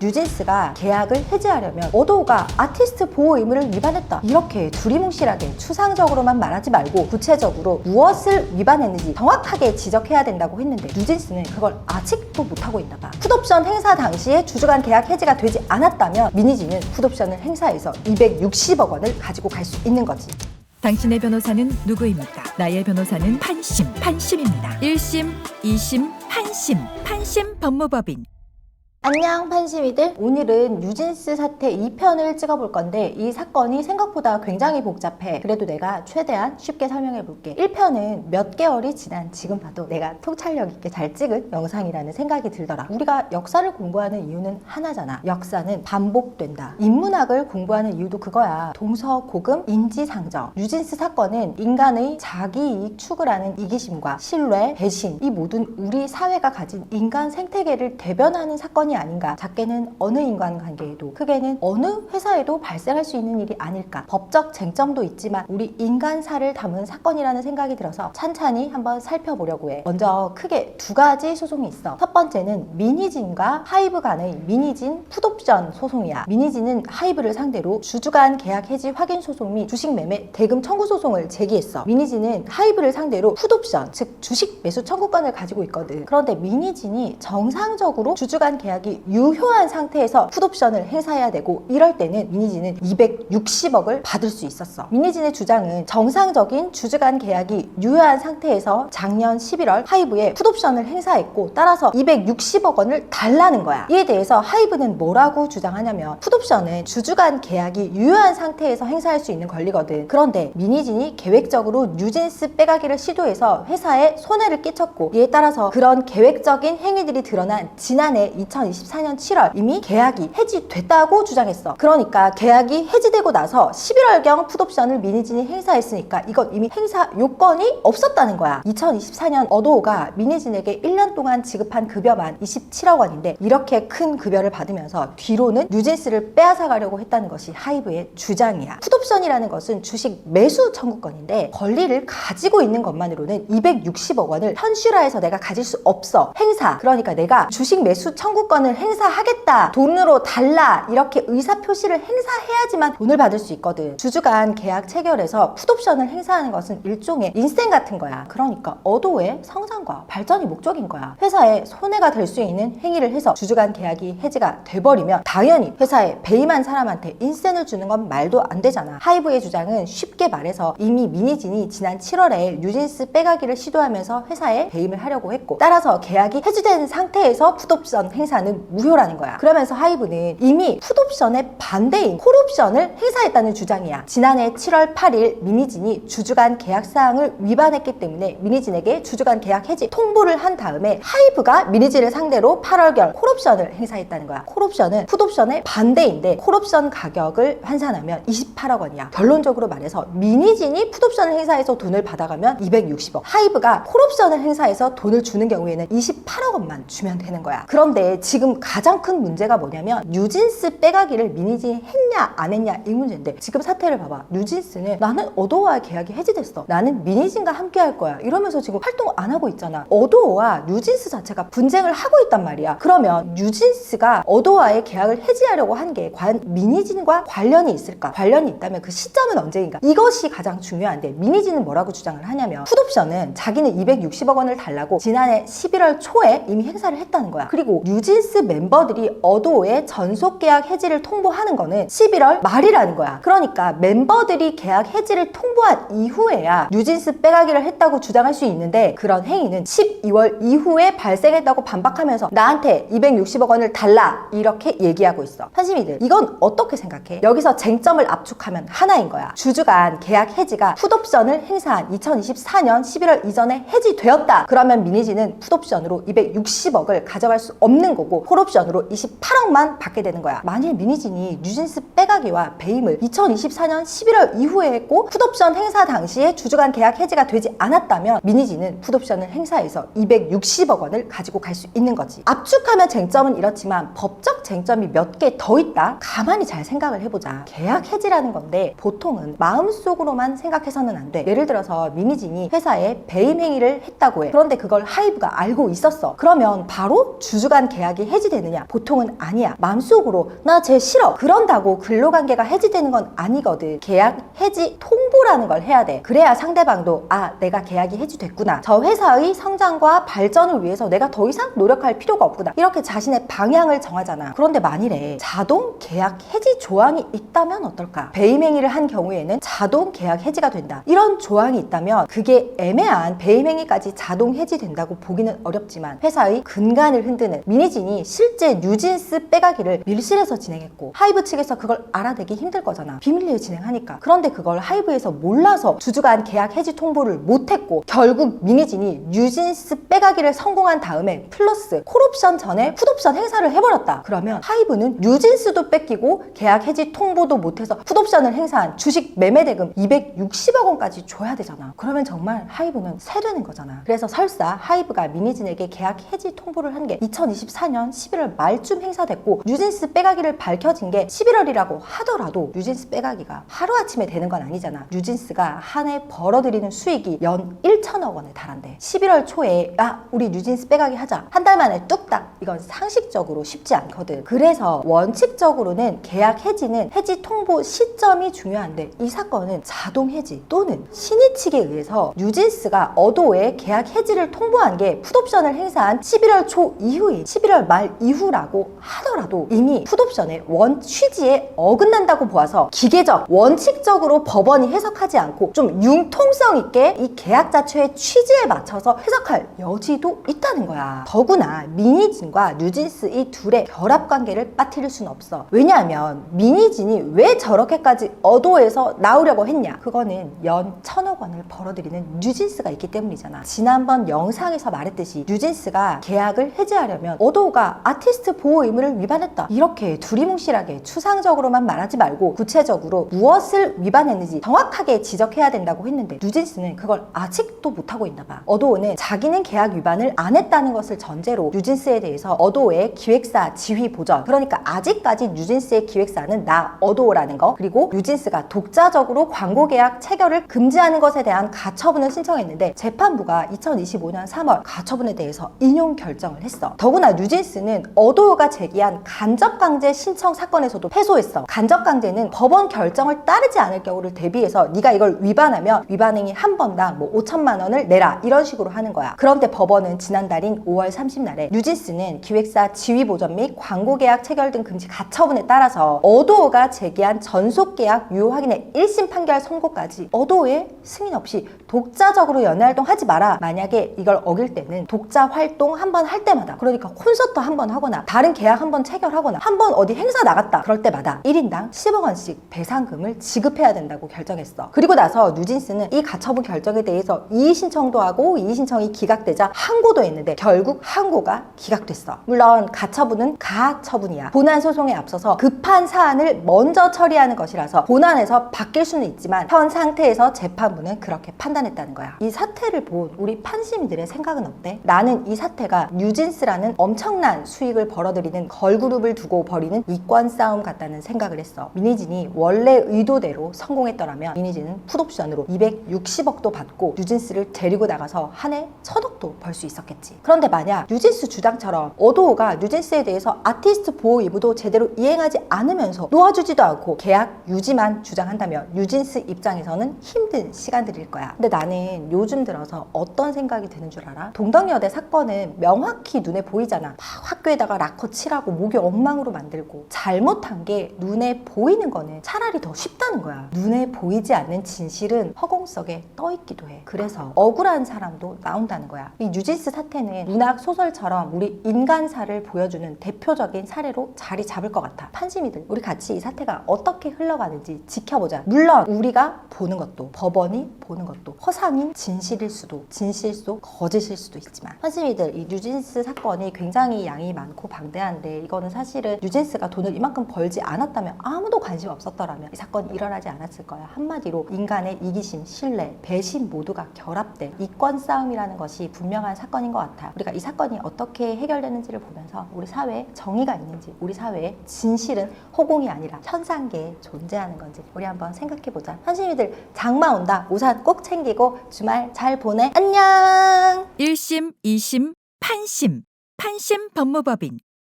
뉴진스가 계약을 해지하려면 어도우가 아티스트 보호 의무를 위반했다. 이렇게 두리뭉실하게 추상적으로만 말하지 말고 구체적으로 무엇을 위반했는지 정확하게 지적해야 된다고 했는데 뉴진스는 그걸 아직도 못하고 있나 봐. 풋옵션 행사 당시에 주주간 계약 해지가 되지 않았다면 미니지는 풋옵션을 행사해서 260억 원을 가지고 갈 수 있는 거지. 당신의 변호사는 누구입니까? 나의 변호사는 판심, 판심입니다. 1심, 2심, 판심, 판심 법무법인. 안녕 판심이들. 오늘은 뉴진스 사태 2편을 찍어볼 건데 이 사건이 생각보다 굉장히 복잡해. 그래도 내가 최대한 쉽게 설명해 볼게. 1편은 몇 개월이 지난 지금 봐도 내가 통찰력 있게 잘 찍은 영상이라는 생각이 들더라. 우리가 역사를 공부하는 이유는 하나잖아. 역사는 반복된다. 인문학을 공부하는 이유도 그거야. 동서고금 인지상정. 뉴진스 사건은 인간의 자기이익 추구라는 이기심과 신뢰, 배신 이 모든 우리 사회가 가진 인간 생태계를 대변하는 사건 이 아닌가. 작게는 어느 인간관계에도 크게는 어느 회사에도 발생할 수 있는 일이 아닐까. 법적 쟁점도 있지만 우리 인간사를 담은 사건이라는 생각이 들어서 찬찬히 한번 살펴보려고 해. 먼저 크게 두 가지 소송이 있어. 첫 번째는 미니진과 하이브 간의 미니진 풋옵션 소송이야. 미니진은 하이브를 상대로 주주간 계약 해지 확인 소송 및 주식 매매 대금 청구 소송을 제기했어. 미니진은 하이브를 상대로 풋옵션 즉 주식 매수 청구권을 가지고 있거든. 그런데 미니진이 정상적으로 주주간 계약 이 유효한 상태에서 풋옵션을 행사해야 되고 이럴 때는 미니진은 260억을 받을 수 있었어. 미니진의 주장은 정상적인 주주간 계약이 유효한 상태에서 작년 11월 하이브에 풋옵션을 행사했고 따라서 260억 원을 달라는 거야. 이에 대해서 하이브는 뭐라고 주장하냐면 풋옵션은 주주간 계약이 유효한 상태에서 행사할 수 있는 권리거든. 그런데 미니진이 계획적으로 뉴진스 빼가기를 시도해서 회사에 손해를 끼쳤고 이에 따라서 그런 계획적인 행위들이 드러난 지난해 2024년 7월 이미 계약이 해지됐다고 주장했어. 그러니까 계약이 해지되고 나서 11월경 풋옵션을 미니진이 행사했으니까 이건 이미 행사 요건이 없었다는 거야. 2024년 어도우가 미니진에게 1년 동안 지급한 급여만 27억 원인데 이렇게 큰 급여를 받으면서 뒤로는 뉴진스를 빼앗아 가려고 했다는 것이 하이브의 주장이야. 풋옵션이라는 것은 주식 매수 청구권인데 권리를 가지고 있는 것만으로는 260억 원을 현실화해서 내가 가질 수 없어. 행사. 그러니까 내가 주식 매수 청구권 을 행사하겠다. 돈으로 달라. 이렇게 의사 표시를 행사해야지만 돈을 받을 수 있거든. 주주간 계약 체결에서 풋옵션을 행사하는 것은 일종의 인생 같은 거야. 그러니까 어도의 성장과 발전이 목적인 거야. 회사에 손해가 될 수 있는 행위를 해서 주주간 계약이 해지가 돼버리면 당연히 회사에 배임한 사람한테 인센을 주는 건 말도 안 되잖아. 하이브의 주장은 쉽게 말해서 이미 미니진이 지난 7월에 뉴진스 빼가기를 시도하면서 회사에 배임을 하려고 했고 따라서 계약이 해지된 상태에서 풋옵션 행사는 무효라는 거야. 그러면서 하이브는 이미 풋옵션의 반대인 콜옵션을 행사했다는 주장이야. 지난해 7월 8일 미니진이 주주간 계약 사항을 위반했기 때문에 미니진에게 주주간 계약 해지 통보를 한 다음에 하이브가 미니진을 상대로 8월경 콜옵션을 행사했다는 거야. 콜옵션은 풋옵션의 반대인데 콜옵션 가격을 환산하면 28억 원이야. 결론적으로 말해서 미니진이 풋옵션을 행사해서 돈을 받아가면 260억. 하이브가 콜옵션을 행사해서 돈을 주는 경우에는 28억 원만 주면 되는 거야. 그런데 지금 가장 큰 문제가 뭐냐면 뉴진스 빼가기를 미니진이 했냐 안 했냐 이 문제인데 지금 사태를 봐봐. 뉴진스는 나는 어도어와 계약이 해지됐어. 나는 미니진과 함께 할 거야. 이러면서 지금 활동 안 하고 있잖아. 어도어와 뉴진스 자체가 분쟁을 하고 있단 말이야. 그러면 뉴진스가 어도어와의 계약을 해지하려고 한 게 과연 미니진과 관련이 있을까? 관련이 있다면 그 시점은 언제인가? 이것이 가장 중요한데 미니진은 뭐라고 주장을 하냐면 풋옵션은 자기는 260억 원을 달라고 지난해 11월 초에 이미 행사를 했다는 거야. 그리고 뉴진스 멤버들이 어도어의 전속 계약 해지를 통보하는 거는 11월 말이라는 거야. 그러니까 멤버들이 계약 해지를 통보한 이후에야 뉴진스 빼가기를 했다고 주장할 수 있는데 그런 행위는 12월 이후에 발생했다고 반박하면서 나한테 260억 원을 달라 이렇게 얘기하고 있어. 현심이들 이건 어떻게 생각해? 여기서 쟁점을 압축하면 하나인 거야. 주주간 계약 해지가 풋옵션을 행사한 2024년 11월 이전에 해지되었다. 그러면 미니지는 풋옵션으로 260억을 가져갈 수 없는 거고 콜옵션으로 28억만 받게 되는 거야. 만일 미니진이 뉴진스 빼가기와 배임을 2024년 11월 이후에 했고 풋옵션 행사 당시에 주주간 계약 해지가 되지 않았다면 미니진은 풋옵션을 행사해서 260억 원을 가지고 갈 수 있는 거지. 압축하면 쟁점은 이렇지만 법적 쟁점이 몇 개 더 있다. 가만히 잘 생각을 해보자. 계약 해지라는 건데 보통은 마음속으로만 생각해서는 안 돼. 예를 들어서 미니진이 회사에 배임 행위를 했다고 해. 그런데 그걸 하이브가 알고 있었어. 그러면 바로 주주간 계약이 계약이 해지되느냐? 보통은 아니야. 마음속으로 나 쟤 싫어. 그런다고 근로관계가 해지되는 건 아니거든. 계약 해지 통 보라는 걸 해야 돼. 그래야 상대방도 아 내가 계약이 해지됐구나. 저 회사의 성장과 발전을 위해서 내가 더 이상 노력할 필요가 없구나. 이렇게 자신의 방향을 정하잖아. 그런데 만일에 자동 계약 해지 조항이 있다면 어떨까? 배임행위를 한 경우에는 자동 계약 해지가 된다. 이런 조항이 있다면 그게 애매한 배임행위까지 자동 해지된다고 보기는 어렵지만 회사의 근간을 흔드는 미니진이 실제 뉴진스 빼가기를 밀실에서 진행했고 하이브 측에서 그걸 알아내기 힘들 거잖아. 비밀리에 진행하니까. 그런데 그걸 하이브에서 몰라서 주주간 계약 해지 통보를 못했고 결국 미니진이 뉴진스 빼가기를 성공한 다음에 플러스 콜옵션 전에 풋옵션 행사를 해버렸다. 그러면 하이브는 뉴진스도 뺏기고 계약 해지 통보도 못해서 풋옵션을 행사한 주식 매매 대금 260억 원까지 줘야 되잖아. 그러면 정말 하이브는 세되는 거잖아. 그래서 설사 하이브가 미니진에게 계약 해지 통보를 한 게 2024년 11월 말쯤 행사됐고 뉴진스 빼가기를 밝혀진 게 11월이라고 하더라도 뉴진스 빼가기가 하루아침에 되는 건 아니잖아. 뉴진스가 한 해 벌어들이는 수익이 연 1천억 원에 달한대. 11월 초에 야 우리 뉴진스 빼가기 하자. 한 달 만에 뚝딱. 이건 상식적으로 쉽지 않거든. 그래서 원칙적으로는 계약 해지는 해지 통보 시점이 중요한데 이 사건은 자동 해지 또는 신의 측에 의해서 뉴진스가 어도에 계약 해지를 통보한 게 풋옵션을 행사한 11월 초 이후인 11월 말 이후라고 하더라도 이미 풋옵션의 원 취지에 어긋난다고 보아서 기계적 원칙적으로 법원이 해 석하지 않고 좀 융통성 있게 이 계약 자체의 취지에 맞춰서 해석할 여지도 있다는 거야. 더구나 미니진과 뉴진스 이 둘의 결합 관계를 빠뜨릴 수는 없어. 왜냐하면 미니진이 왜 저렇게까지 어도에서 나오려고 했냐? 그거는 연 천억 원을 벌어들이는 뉴진스가 있기 때문이잖아. 지난번 영상에서 말했듯이 뉴진스가 계약을 해지하려면 어도가 아티스트 보호 의무를 위반했다. 이렇게 두리뭉실하게 추상적으로만 말하지 말고 구체적으로 무엇을 위반했는지 정확 하게 지적해야 된다고 했는데 뉴진스는 그걸 아직도 못하고 있나 봐. 어도는 자기는 계약 위반을 안 했다는 것을 전제로 뉴진스에 대해서 어도의 기획사 지휘 보전 그러니까 아직까지 뉴진스의 기획사는 나 어도라는 거 그리고 뉴진스가 독자적으로 광고 계약 체결을 금지하는 것에 대한 가처분을 신청했는데 재판부가 2025년 3월 가처분에 대해서 인용 결정을 했어. 더구나 뉴진스는 어도가 제기한 간접 강제 신청 사건에서도 패소했어. 간접 강제는 법원 결정을 따르지 않을 경우를 대비해서 네가 이걸 위반하면 위반행위 한 번당 뭐 5천만 원을 내라 이런 식으로 하는 거야. 그런데 법원은 지난달인 5월 30날에 뉴진스는 기획사 지휘 보전 및 광고 계약 체결 등 금지 가처분에 따라서 어도어가 제기한 전속 계약 유효 확인의 1심 판결 선고까지 어도에 승인 없이 독자적으로 연애 활동 하지 마라. 만약에 이걸 어길 때는 독자 활동 한 번 할 때마다 그러니까 콘서트 한 번 하거나 다른 계약 한 번 체결하거나 한 번 어디 행사 나갔다 그럴 때마다 1인당 10억 원씩 배상금을 지급해야 된다고 결정했어. 그리고 나서 뉴진스는 이 가처분 결정에 대해서 이의 신청도 하고 이의 신청이 기각되자 항고도 했는데 결국 항고가 기각됐어. 물론 가처분은 가처분이야. 본안 소송에 앞서서 급한 사안을 먼저 처리하는 것이라서 본안에서 바뀔 수는 있지만 현 상태에서 재판부는 그렇게 판단했다는 거야. 이 사태를 본 우리 판시민들의 생각은 어때? 나는 이 사태가 뉴진스라는 엄청난 수익을 벌어들이는 걸그룹을 두고 벌이는 이권 싸움 같다는 생각을 했어. 미니진이 원래 의도대로 성공했더라면 미니진은 풋옵션으로 260억도 받고 뉴진스를 데리고 나가서 한 해 천억도 벌 수 있었겠지. 그런데 만약 뉴진스 주장처럼 어도가 뉴진스에 대해서 아티스트 보호 의무도 제대로 이행하지 않으면서 놓아주지도 않고 계약 유지만 주장한다면 뉴진스 입장에서는 힘든 시간들일 거야. 근데 나는 요즘 들어서 어떤 생각이 드는 줄 알아? 동덕여대 사건은 명확히 눈에 보이잖아. 막 학교에다가 락커 칠하고 목이 엉망으로 만들고 잘못한 게 눈에 보이는 거는 차라리 더 쉽다는 거야. 눈에 보이지 않는 진실은 허공 속에 떠 있기도 해. 그래서 억울한 사람도 나온다는 거야. 이 뉴진스 사태는 문학 소설처럼 우리 인간사를 보여주는 대표적인 사례로 자리 잡을 것 같아. 판시미들, 우리 같이 이 사태가 어떻게 흘러가는지 지켜보자. 물론 우리가 보는 것도 법원이 보는 것도 허상인 진실일 수도 진실소 거짓일 수도 있지만 판시미들 이 뉴진스 사건이 굉장히 양이 많고 방대한데 이거는 사실은 뉴진스가 돈을 이만큼 벌지 않았다면 아무도 관심 없었더라면 이 사건이 일어나지 않았을 거야. 한마디 로 인간의 이기심, 신뢰, 배신 모두가 결합된 이권 싸움이라는 것이 분명한 사건인 것 같아요. 우리가 이 사건이 어떻게 해결되는지를 보면서 우리 사회에 정의가 있는지, 우리 사회에 진실은 허공이 아니라 현상계에 존재하는 건지 우리 한번 생각해 보자. 한심이들 장마 온다. 우산 꼭 챙기고 주말 잘 보내. 안녕. 1심, 2심, 판심. 판심 법무법인